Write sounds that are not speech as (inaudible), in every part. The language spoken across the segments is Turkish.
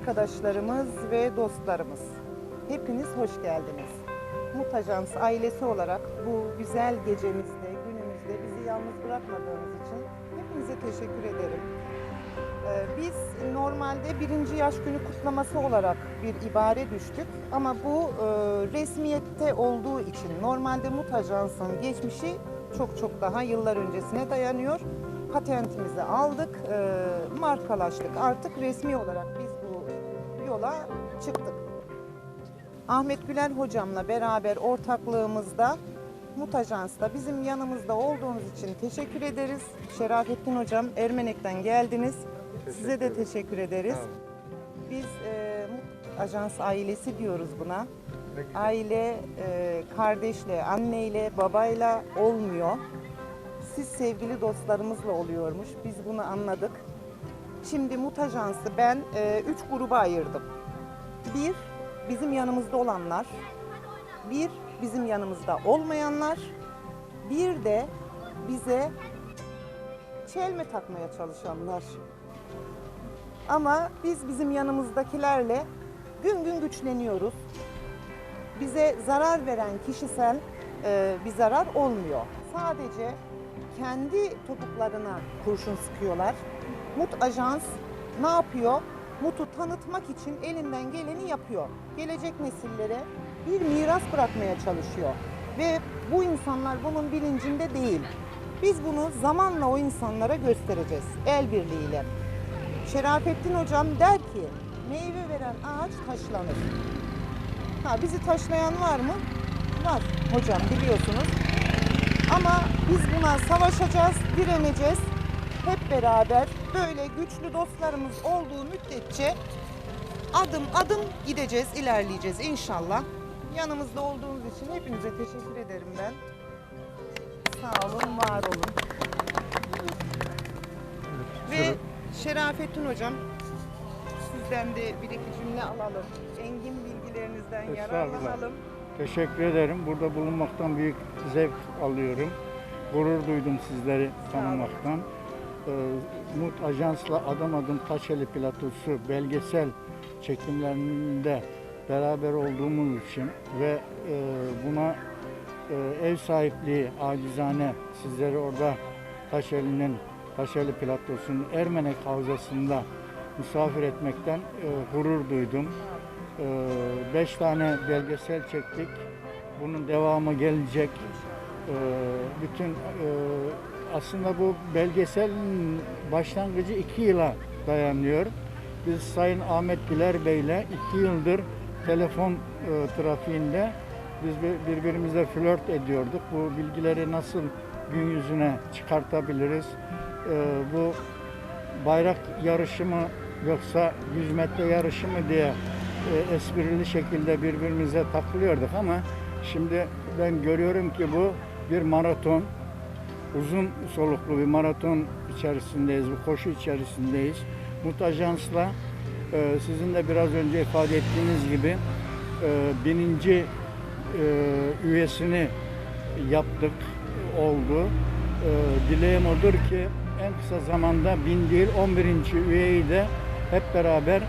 Arkadaşlarımız ve dostlarımız, hepiniz hoş geldiniz. Mutajans ailesi olarak bu güzel gecemizde, günümüzde bizi yalnız bırakmadığınız için hepinize teşekkür ederim. Ee, Biz normalde birinci yaş günü kutlaması olarak bir ibare düştük ama bu e, resmiyette olduğu için normalde Mutajans'ın geçmişi çok çok daha yıllar öncesine dayanıyor. Patentimizi aldık, e, markalaştık. Artık resmi olarak yola çıktık. Ahmet Güler hocamla beraber ortaklığımızda Mutajans'ta bizim yanımızda olduğunuz için teşekkür ederiz. Şerafettin hocam Ermenek'ten geldiniz. Size de teşekkür ederiz. Biz e, Mut Ajans ailesi diyoruz buna. Aile e, kardeşle, anneyle, babayla olmuyor. Siz sevgili dostlarımızla oluyormuş. Biz bunu anladık. Şimdi Mutajans'ı ben e, üç gruba ayırdım. Bir, bizim yanımızda olanlar. Bir, bizim yanımızda olmayanlar. Bir de bize çelme takmaya çalışanlar. Ama biz bizim yanımızdakilerle gün gün güçleniyoruz. Bize zarar veren kişisel e, bir zarar olmuyor. Sadece kendi topuklarına kurşun sıkıyorlar. Mut Ajans ne yapıyor? Mut'u tanıtmak için elinden geleni yapıyor. Gelecek nesillere bir miras bırakmaya çalışıyor. Ve bu insanlar bunun bilincinde değil. Biz bunu zamanla o insanlara göstereceğiz el birliğiyle. Şerafettin hocam der ki meyve veren ağaç taşlanır. Ha bizi taşlayan var mı? Var hocam biliyorsunuz. Ama biz buna savaşacağız, direneceğiz. Hep beraber böyle güçlü dostlarımız olduğu müddetçe adım adım gideceğiz, ilerleyeceğiz inşallah. Yanımızda olduğunuz için hepinize teşekkür ederim ben. Sağ olun, var olun. Ve Şerafettin hocam sizden de bir iki cümle alalım. Engin bilgilerinizden yararlanalım. Teşekkür ederim. Burada bulunmaktan büyük zevk alıyorum. Gurur duydum sizleri tanımaktan. Ee, Mut Ajans'la Adım Adım Taşeli Platosu belgesel çekimlerinde beraber olduğumuz için ve e, buna e, ev sahipliği acizane sizleri orada Taşeli'nin Taşeli Platosu'nun Ermenek Havzası'nda misafir etmekten e, gurur duydum. Beş tane belgesel çektik. Bunun devamı gelecek. Bütün e, aslında bu belgeselin başlangıcı iki yıla dayanıyor. Biz Sayın Ahmet Güler Bey'le iki yıldır telefon e, trafiğinde biz bir- birbirimizle flört ediyorduk. Bu bilgileri nasıl gün yüzüne çıkartabiliriz? Ee, bu bayrak yarışı mı yoksa 100 metre yarışı mı diye e, esprili şekilde birbirimize takılıyorduk ama şimdi ben görüyorum ki bu bir maraton. Uzun soluklu bir maraton içerisindeyiz, bir koşu içerisindeyiz. Mut Ajans'la e, sizin de biraz önce ifade ettiğiniz gibi e, bininci e, üyesini yaptık, oldu. E, dileğim odur ki en kısa zamanda bin değil 11. üyeyi de hep beraber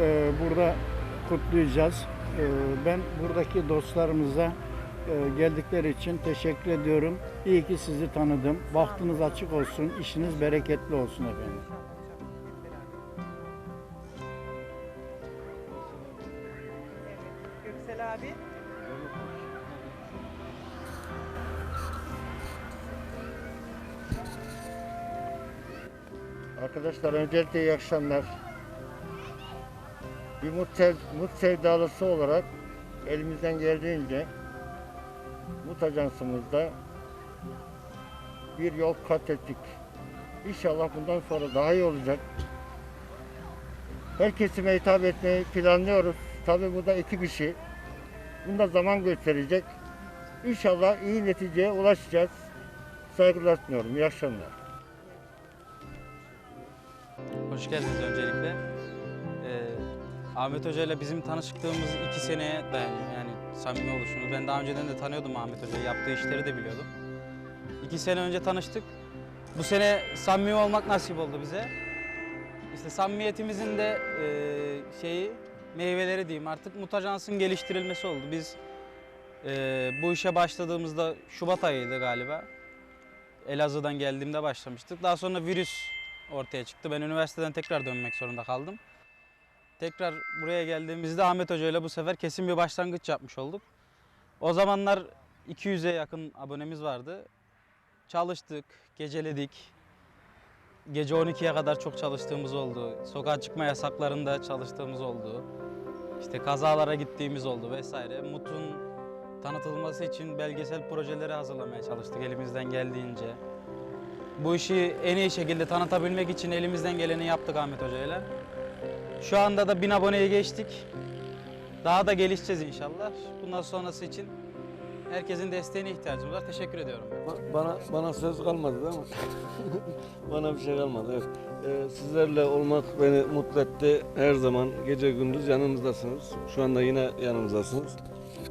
e, burada kutlayacağız. E, ben buradaki dostlarımıza geldikleri için teşekkür ediyorum. İyi ki sizi tanıdım. Vaktiniz açık olsun, işiniz bereketli olsun efendim. Göksel abi. Arkadaşlar öncelikle iyi akşamlar. Bir mut, sev, mut sevdalısı olarak elimizden geldiğince mut ajansımızda bir yol kat ettik. İnşallah bundan sonra daha iyi olacak. Her kesime hitap etmeyi planlıyoruz. Tabii bu da ekip işi. Bunda zaman gösterecek. İnşallah iyi neticeye ulaşacağız. Saygılar sunuyorum. İyi akşamlar. Hoş geldiniz öncelikle. Ee, Ahmet Hoca ile bizim tanışıklığımız iki seneye dayanıyor. Yani samimi oluşumuz. Ben daha önceden de tanıyordum Ahmet Hoca'yı. Yaptığı işleri de biliyordum. İki sene önce tanıştık. Bu sene samimi olmak nasip oldu bize. işte samimiyetimizin de e, şeyi meyveleri diyeyim artık Mut Ajans'ın geliştirilmesi oldu. Biz e, bu işe başladığımızda Şubat ayıydı galiba. Elazığ'dan geldiğimde başlamıştık. Daha sonra virüs ortaya çıktı. Ben üniversiteden tekrar dönmek zorunda kaldım. Tekrar buraya geldiğimizde Ahmet Hoca ile bu sefer kesin bir başlangıç yapmış olduk. O zamanlar 200'e yakın abonemiz vardı. Çalıştık, geceledik. Gece 12'ye kadar çok çalıştığımız oldu. Sokağa çıkma yasaklarında çalıştığımız oldu. İşte kazalara gittiğimiz oldu vesaire. Mut'un tanıtılması için belgesel projeleri hazırlamaya çalıştık elimizden geldiğince. Bu işi en iyi şekilde tanıtabilmek için elimizden geleni yaptık Ahmet Hoca ile. Şu anda da 1000 aboneye geçtik. Daha da gelişeceğiz inşallah. Bundan sonrası için herkesin desteğine ihtiyacımız var. Teşekkür ediyorum. Ba- Bana bana söz kalmadı değil mi? (laughs) bana bir şey kalmadı. Evet. Ee, sizlerle olmak beni mutlu etti. Her zaman gece gündüz yanımızdasınız. Şu anda yine yanımızdasınız.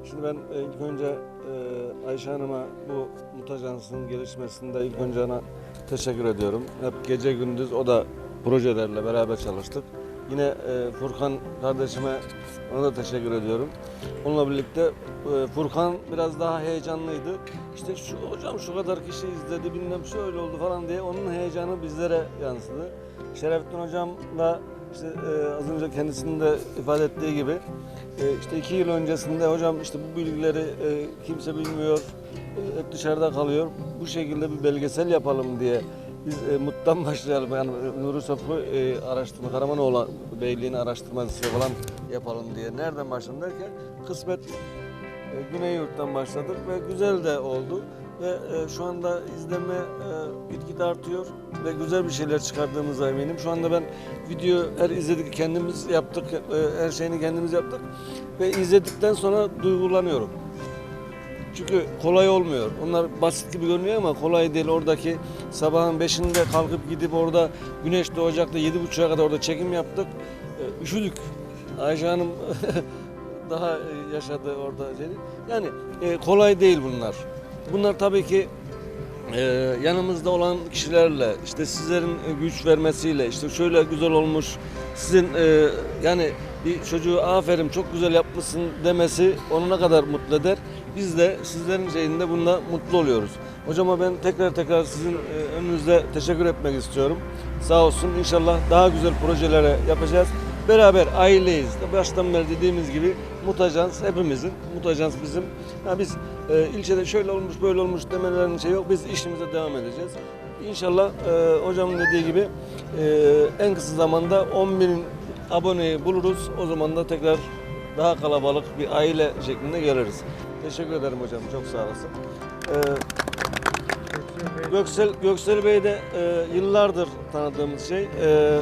Şimdi ben e, ilk önce e, Ayşe Hanım'a bu mutajansının gelişmesinde ilk önce ona teşekkür ediyorum. Hep gece gündüz o da projelerle beraber çalıştık. Yine e, Furkan kardeşime ona da teşekkür ediyorum. Onunla birlikte e, Furkan biraz daha heyecanlıydı. İşte şu hocam şu kadar kişi izledi bilmem şöyle oldu falan diye onun heyecanı bizlere yansıdı. Şerefettin hocam da işte e, az önce kendisinin de ifade ettiği gibi e, işte iki yıl öncesinde hocam işte bu bilgileri e, kimse bilmiyor, e, dışarıda kalıyor. Bu şekilde bir belgesel yapalım diye biz e, MUT'tan başlayalım. Yani Nuri Sofu e, araştırma, Karamanoğlu Beyliği'nin araştırmacısı falan yapalım diye. Nereden başladım derken kısmet e, Güney Yurt'tan başladık ve güzel de oldu. Ve e, şu anda izleme e, gitgide artıyor ve güzel bir şeyler çıkardığımıza eminim. Şu anda ben video her izledik kendimiz yaptık, e, her şeyini kendimiz yaptık ve izledikten sonra duygulanıyorum. Çünkü kolay olmuyor. Onlar basit gibi görünüyor ama kolay değil. Oradaki sabahın beşinde kalkıp gidip orada güneş doğacakta yedi buçuğa kadar orada çekim yaptık. E, Üşüdük. Ayşe Hanım (laughs) daha e, yaşadı orada. Yani e, kolay değil bunlar. Bunlar tabii ki e, yanımızda olan kişilerle işte sizlerin güç vermesiyle işte şöyle güzel olmuş sizin yani bir çocuğu aferin çok güzel yapmışsın demesi onu ne kadar mutlu eder. Biz de sizlerin şeyinde bunda mutlu oluyoruz. Hocama ben tekrar tekrar sizin e, önünüzde teşekkür etmek istiyorum. Sağ olsun inşallah daha güzel projelere yapacağız. Beraber aileyiz. Baştan beri dediğimiz gibi Mutajans hepimizin. Mutajans bizim. Ha biz e, ilçede şöyle olmuş böyle olmuş demelerinin şey yok. Biz işimize devam edeceğiz. İnşallah e, hocamın dediği gibi e, en kısa zamanda 10 bin aboneyi buluruz. O zaman da tekrar daha kalabalık bir aile şeklinde geliriz. Teşekkür ederim hocam. Çok sağ olasın. Ee, Göksel, Göksel Bey de e, yıllardır tanıdığımız şey. E,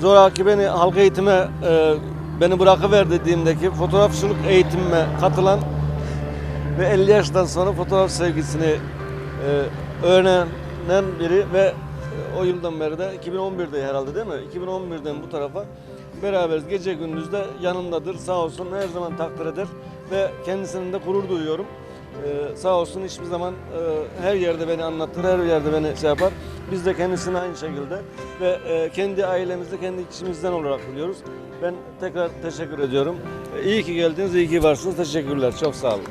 zoraki beni halk eğitime e, beni bırakıver dediğimdeki fotoğrafçılık eğitimime katılan ve 50 yaştan sonra fotoğraf sevgisini e, öğrenen biri ve e, o yıldan beri de 2011'de herhalde değil mi? 2011'den bu tarafa beraberiz. Gece gündüz de yanımdadır. Sağ olsun her zaman takdir eder ve kendisinin de gurur duyuyorum. Ee, sağ olsun hiçbir zaman e, her yerde beni anlatır, her yerde beni şey yapar. Biz de kendisini aynı şekilde ve e, kendi ailemizde, kendi kişimizden olarak biliyoruz. Ben tekrar teşekkür ediyorum. E, iyi ki geldiniz, iyi ki varsınız. Teşekkürler. Çok sağ olun.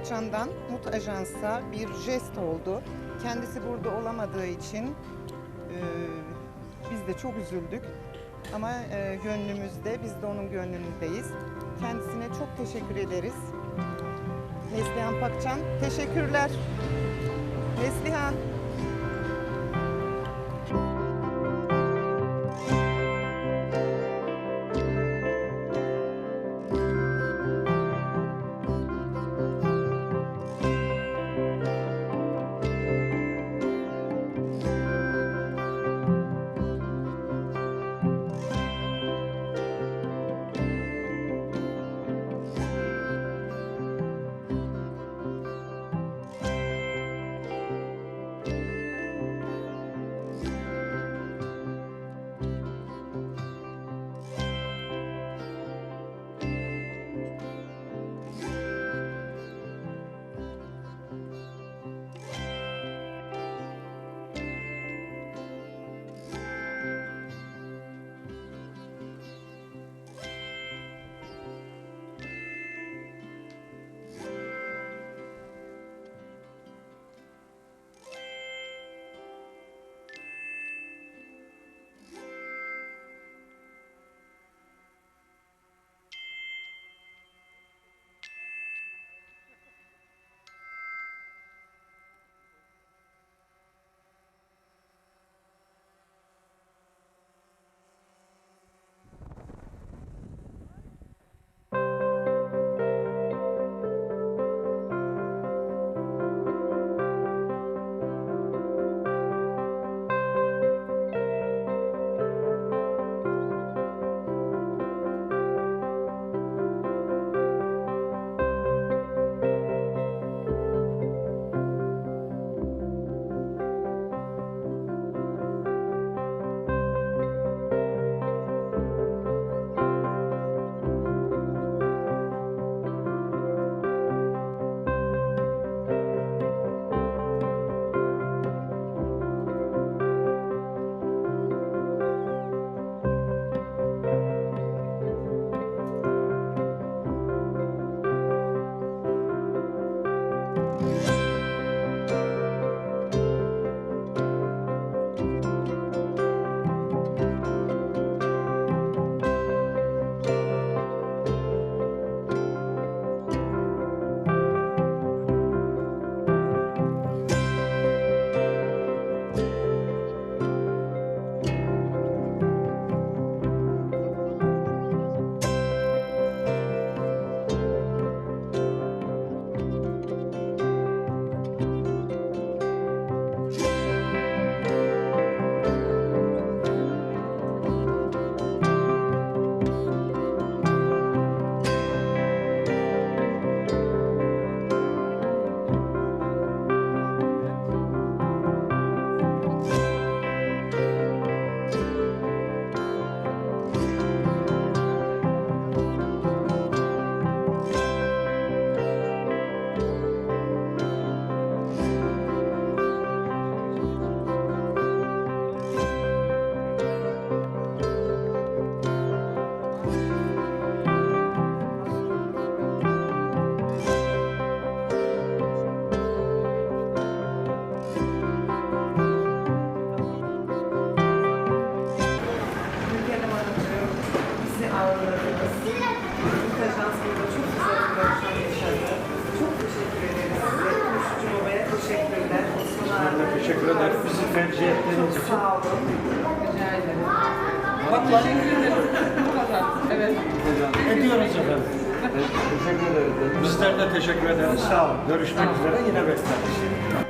Pakcan'dan Mut Ajans'a bir jest oldu. Kendisi burada olamadığı için e, biz de çok üzüldük. Ama e, gönlümüzde, biz de onun gönlündeyiz. Kendisine çok teşekkür ederiz. Neslihan Pakcan, teşekkürler. Neslihan. Bye. Teşekkür ederiz. Bizler de teşekkür ederiz. Sağ olun. Görüşmek üzere. Yine bekleriz.